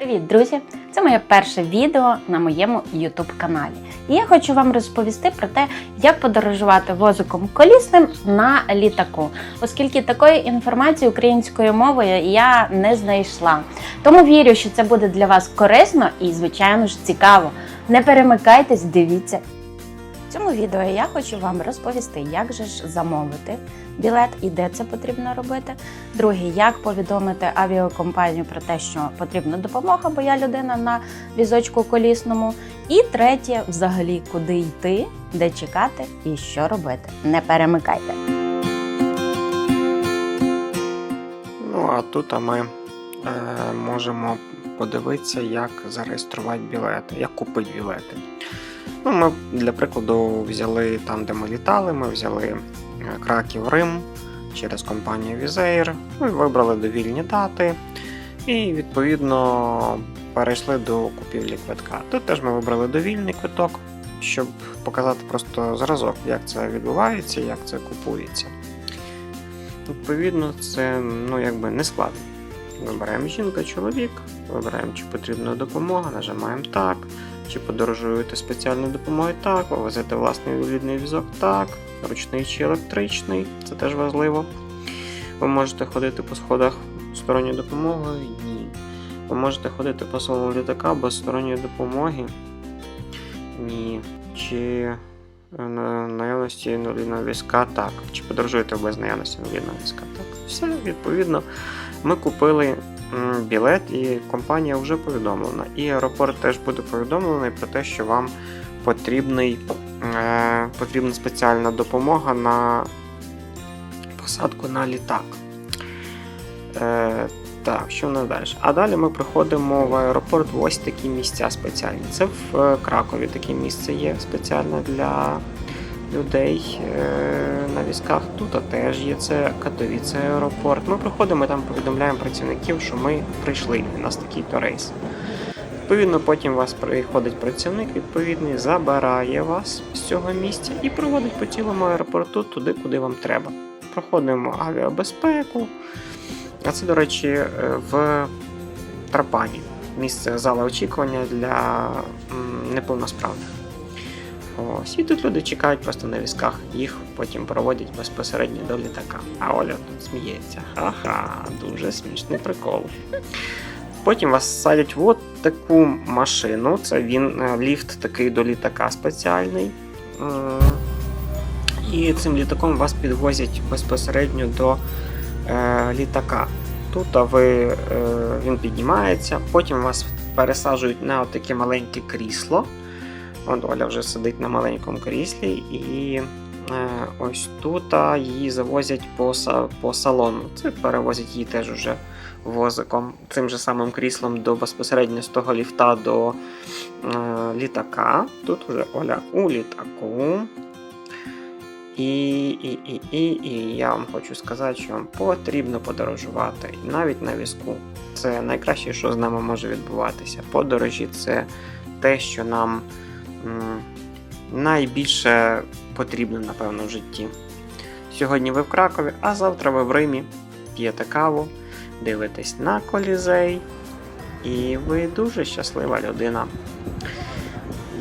Привіт, друзі! Це моє перше відео на моєму YouTube каналі. І я хочу вам розповісти про те, як подорожувати возиком колісним на літаку, оскільки такої інформації українською мовою я не знайшла. Тому вірю, що це буде для вас корисно і, звичайно ж, цікаво. Не перемикайтесь, дивіться. В цьому відео я хочу вам розповісти, як же ж замовити білет і де це потрібно робити. Друге, як повідомити авіакомпанію про те, що потрібна допомога, бо я людина на візочку колісному. І третє, взагалі, куди йти, де чекати і що робити. Не перемикайте. Ну а тут ми е, можемо подивитися, як зареєструвати білети, як купити білети. Ну, Ми для прикладу взяли там, де ми літали, ми взяли е, Краків Рим через компанію Візеєр. Ми вибрали довільні дати і відповідно перейшли до купівлі квитка. Тут теж ми вибрали довільний квиток, щоб показати просто зразок, як це відбувається, як це купується. Відповідно, це ну, якби не складно. Вибираємо жінка, чоловік, вибираємо, чи потрібна допомога, нажимаємо так, чи подорожуєте спеціальною допомогою так, ви везете власний інвалідний візок так, ручний чи електричний, це теж важливо. Ви можете ходити по сходах сторонньою допомогою? Ні. Ви можете ходити по салону літака без сторонньої допомоги? Ні. Чи на наявності інвалідного візка так. Чи подорожуєте без наявності інвалідного візка? Так. Все, відповідно, ми купили білет, і компанія вже повідомлена. І аеропорт теж буде повідомлений про те, що вам потрібний, е, потрібна спеціальна допомога на посадку на літак. Е, так, що в нас далі? А далі ми приходимо в аеропорт в ось такі місця спеціальні. Це в е, Кракові таке місце є спеціальне для людей е, на візках. Тут теж є це Катовіце аеропорт. Ми приходимо, там повідомляємо працівників, що ми прийшли. У нас такий то рейс. Відповідно, потім вас приходить працівник відповідний, забирає вас з цього місця і проводить по цілому аеропорту туди, куди вам треба. Проходимо авіабезпеку. А це, до речі, е, в Трапані. Місце зала очікування для неповносправних. Ось, і тут люди чекають просто на візках, їх потім проводять безпосередньо до літака. А Оля тут сміється. Ага, дуже смішний прикол. Потім вас садять в от таку машину. Це він е, ліфт такий до літака спеціальний. І цим літаком вас підвозять безпосередньо до е, літака. Тут а ви, е, він піднімається, потім вас пересаджують на таке маленьке крісло. От Оля вже сидить на маленькому кріслі, і е, ось тут її завозять по, по салону. Це перевозять її теж уже возиком, цим же самим кріслом до безпосередньо з того ліфта до е, літака. Тут вже Оля у літаку. І, і, і, і, і я вам хочу сказати, що вам потрібно подорожувати і навіть на візку. Це найкраще, що з нами може відбуватися. Подорожі це те, що нам найбільше потрібно, напевно, в житті. Сьогодні ви в Кракові, а завтра ви в Римі п'єте каву, дивитесь на колізей, і ви дуже щаслива людина.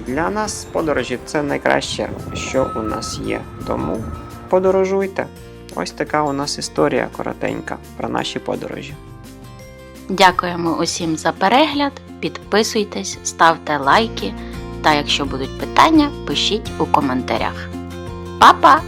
Для нас подорожі це найкраще, що у нас є. Тому подорожуйте. Ось така у нас історія коротенька про наші подорожі. Дякуємо усім за перегляд. Підписуйтесь, ставте лайки. Та якщо будуть питання, пишіть у коментарях. Па-па!